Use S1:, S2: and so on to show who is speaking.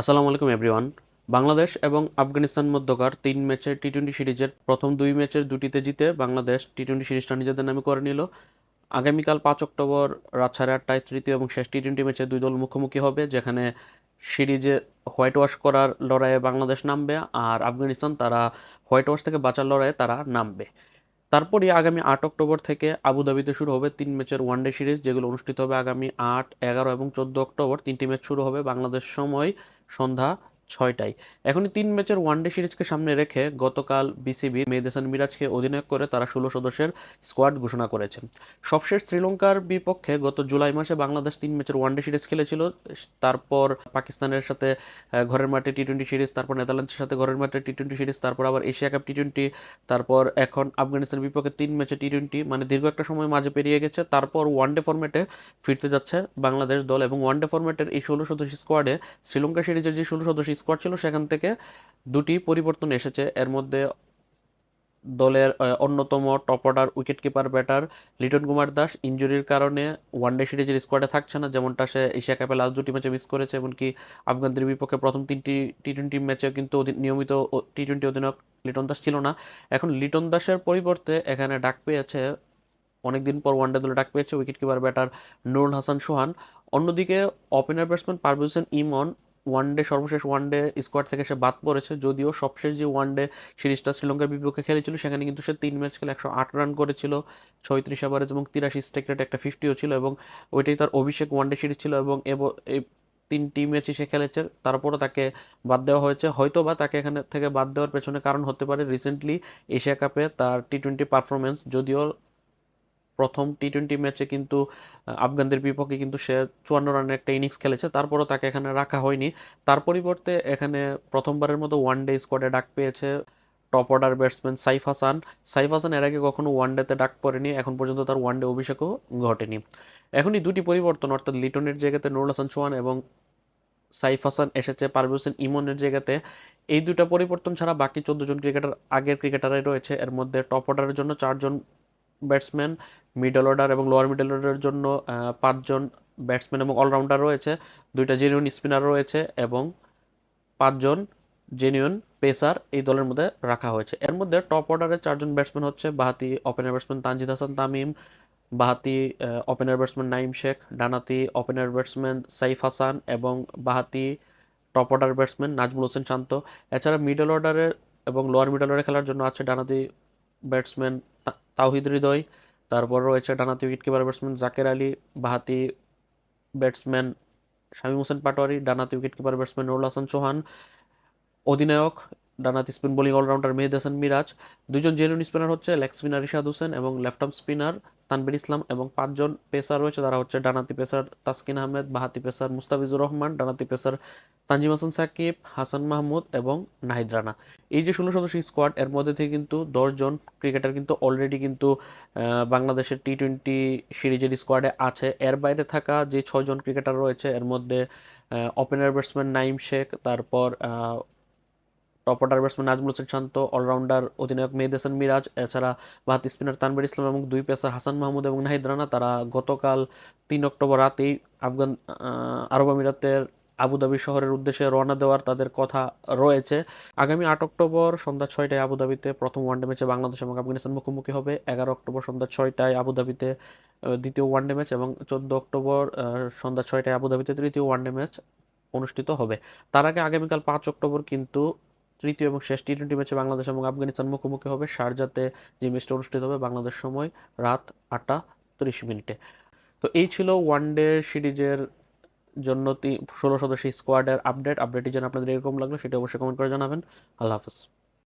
S1: আসসালামু আলাইকুম এভরিওয়ান বাংলাদেশ এবং আফগানিস্তান মধ্যকার তিন ম্যাচের টি টোয়েন্টি সিরিজের প্রথম দুই ম্যাচের দুটিতে জিতে বাংলাদেশ টি টোয়েন্টি সিরিজটা নিজেদের নামে করে নিল। আগামীকাল পাঁচ অক্টোবর রাত সাড়ে আটটায় তৃতীয় এবং শেষ টি টোয়েন্টি ম্যাচে দুই দল মুখোমুখি হবে, যেখানে সিরিজে হোয়াইট ওয়াশ করার লড়াইয়ে বাংলাদেশ নামবে আর আফগানিস্তান তারা হোয়াইট ওয়াশ থেকে বাঁচার লড়াইয়ে তারা নামবে। তারপরই আগামী আট অক্টোবর থেকে আবুধাবিতে শুরু হবে তিন ম্যাচের ওয়ানডে সিরিজ যেগুলো অনুষ্ঠিত হবে আগামী আট, এগারো এবং চোদ্দ অক্টোবর। তিনটি ম্যাচ শুরু হবে বাংলাদেশ সময় সন্ধ্যা ছয়টায়। এখনই তিন ম্যাচের ওয়ানডে সিরিজকে সামনে রেখে গতকাল বিসিবি মেহেদাসান মিরাজকে অধিনায়ক করে তারা ষোলো সদস্যের স্কোয়াড ঘোষণা করেছে সবশেষ শ্রীলঙ্কার বিপক্ষে গত জুলাই মাসে বাংলাদেশ তিন ম্যাচের ওয়ানডে সিরিজ খেলেছিল। তারপর পাকিস্তানের সাথে ঘরের মাঠে টি টোয়েন্টি সিরিজ, তারপর নেদারল্যান্ডসের সাথে ঘরের মাঠে টি টোয়েন্টি সিরিজ, তারপর আবার এশিয়া কাপ টি টোয়েন্টি তারপর এখন আফগানিস্তানের বিপক্ষে তিন ম্যাচে টি টোয়েন্টি মানে দীর্ঘ একটা সময় মাঝে পেরিয়ে গেছে। তারপর ওয়ানডে ফরম্যাটে ফিরতে যাচ্ছে বাংলাদেশ দল এবং ওয়ানডে ফরম্যাটের এই ষোলো সদস্য স্কোয়াডে শ্রীলঙ্কা সিরিজের যে ষোলো সদস্য স্কোয়াড ছিল সেখান থেকে দুটি পরিবর্তন এসেছে। এর মধ্যে দলের অন্যতম top order wicket keeper batter Liton Kumar Das. ইঞ্জুরির কারণে ওয়ান ওয়ানডে সিরিজের স্কোয়াডে থাকছে না, যেমনটা সে এশিয়া কাপে লাস্ট দুটি ম্যাচে মিস করেছে, এমনকি আফগানদের বিপক্ষে প্রথম তিনটি টি টোয়েন্টি ম্যাচে কিন্তু নিয়মিত টি টোয়েন্টি অধিনায়ক লিটন দাস ছিল না। এখন লিটন দাসের পরিবর্তে এখানে ডাক পেয়েছে, অনেকদিন পর ওয়ানডে দলে ডাক পেয়েছে wicket keeper batter Nurul Hasan Sohan. অন্যদিকে opener batsman Parvez Hossain Emon one day সর্বশেষ ওয়ানডে স্কোয়াড থেকে সে বাদ পড়েছে। যদিও সবশেষ যে ওয়ানডে সিরিজটা শ্রীলঙ্কার বিপক্ষে খেলেছিল, সেখানে কিন্তু সে তিন ম্যাচ খেলে একশো আট রান করেছিল, ছয়ত্রিশ ওভারেজ এবং তিরাশি স্ট্রাইক রেট একটা ফিফটিও ছিল এবং ওইটাই তার অভিষেক ওয়ানডে সিরিজ ছিল এবং এব- এই তিনটি ম্যাচই সে খেলেছে। তারপরও তাকে বাদ দেওয়া হয়েছে। হয়তো বা তাকে এখানে থেকে বাদ দেওয়ার পেছনে কারণ হতে পারে রিসেন্টলি এশিয়া কাপে তার টি টোয়েন্টি পারফরমেন্স যদিও প্রথম টি টোয়েন্টি ম্যাচে কিন্তু আফগানদের বিপক্ষে কিন্তু সে চুয়ান্ন রানের একটা ইনিংস খেলেছে। তারপরও তাকে এখানে রাখা হয়নি। তার পরিবর্তে এখানে প্রথমবারের মতো ওয়ান ডে স্কোয়াডে ডাক পেয়েছে top order batsman Saif Hasan. Saif Hasan এর আগে কখনো ওয়ান ডেতে ডাক পড়েনি, এখন পর্যন্ত তার ওয়ান ডে অভিষেকও ঘটেনি। এখনই দুটি পরিবর্তন, অর্থাৎ লিটনের জায়গাতে নুরুল হাসান চৌহান এবং সাইফ হাসান এসেছে পারভেজ হোসেন ইমনের জায়গাতে। এই দুটা পরিবর্তন ছাড়া বাকি চোদ্দ জন ক্রিকেটার আগের ক্রিকেটারাই রয়েছে। এর মধ্যে টপ অর্ডারের জন্য চারজন ব্যাটসম্যান মিডল অর্ডার এবং লোয়ার মিডল অর্ডারের জন্য পাঁচজন ব্যাটসম্যান এবং অলরাউন্ডার রয়েছে। দুইটা জেনুইন স্পিনার রয়েছে এবং পাঁচজন জেনুইন পেসার এই দলের মধ্যে রাখা হয়েছে। এর মধ্যে টপ অর্ডারে চারজন ব্যাটসম্যান হচ্ছে, বাহাতি ওপেনার ব্যাটসম্যান তানজিদ হাসান তামিম, বাহাতি ওপেনার ব্যাটসম্যান নাইম শেখ ডানাতি ওপেনার ব্যাটসম্যান সাইফ হাসান এবং বাহাতি top order batsman Najmul Hossain Shanto. এছাড়া মিডল অর্ডারে এবং লোয়ার মিডল অর্ডারে খেলার জন্য আছে ডানাতি ব্যাটসম্যান তাওহিদ হৃদয়। তারপর রয়েছে ডানাতি wicket keeper batsman Jaker Ali, বাহাতি batsman Shamim Hossain Patwari ডানাতি wicket keeper batsman Nurul Hasan Chauhan, অধিনায়ক ডানাতি spin bowling allrounder Mehedi Hasan Miraz. দুজন জেনুইন স্পিনার হচ্ছে লেগ স্পিনার রিশাদ হোসেন এবং left arm spinner Tanvir Islam এবং পাঁচজন পেসার রয়েছে। তারা হচ্ছে ডানাতি পেসার তাসকিন আহমেদ, বাহাতি পেসার মুস্তাফিজুর রহমান ডানাতি পেসার তানজিম হাসান সাকিব, হাসান মাহমুদ এবং নাহিদ রানা। এই যে ষোলো সদস্য স্কোয়াড এর মধ্যে থেকে কিন্তু দশজন ক্রিকেটার কিন্তু অলরেডি কিন্তু বাংলাদেশের টি টোয়েন্টি সিরিজের স্কোয়াডে আছে। এর বাইরে থাকা যে ছয়জন ক্রিকেটার রয়েছে, এর মধ্যে ওপেনার ব্যাটসম্যান নাইম শেখ, তারপর top order batsman Najmul Hossain Shanto allrounder অধিনায়ক মেহেদ হাসান মিরাজ, এছাড়া বাহাত স্পিনার তানবির ইসলাম এবং দুই পেসার হাসান মাহমুদ এবং নাহিদ রানা। তারা গতকাল তিন অক্টোবর রাতেই আফগান আরব আমিরাতের আবুধাবি শহরের উদ্দেশ্যে রওনা দেওয়ার তাদের কথা রয়েছে। আগামী আট অক্টোবর সন্ধ্যা ছয়টায় আবুধাবিতে প্রথম ওয়ানডে ম্যাচে বাংলাদেশ এবং আফগানিস্তান মুখোমুখি হবে। এগারো অক্টোবর সন্ধ্যা ছয়টায় আবুধাবিতে দ্বিতীয় ওয়ানডে ম্যাচ এবং চোদ্দ অক্টোবর সন্ধ্যা ছয়টায় আবুধাবিতে তৃতীয় ওয়ানডে ম্যাচ অনুষ্ঠিত হবে। তার আগে আগামীকাল পাঁচ অক্টোবর কিন্তু তৃতীয় এবং শেষ টি টোয়েন্টি ম্যাচে বাংলাদেশ এবং আফগানিস্তান মুখোমুখি হবে। শারজাতে যে ম্যাচটা অনুষ্ঠিত হবে বাংলাদেশ সময় রাত আটটা তিরিশ মিনিটে। তো এই ছিল ওয়ান ডে সিরিজের জন্য ষোলো সদস্য স্কোয়াডের আপডেট আপডেটটি যেন আপনাদের এরকম লাগল, সেটা অবশ্যই কমেন্ট করে জানাবেন। আল্লাহ হাফেজ।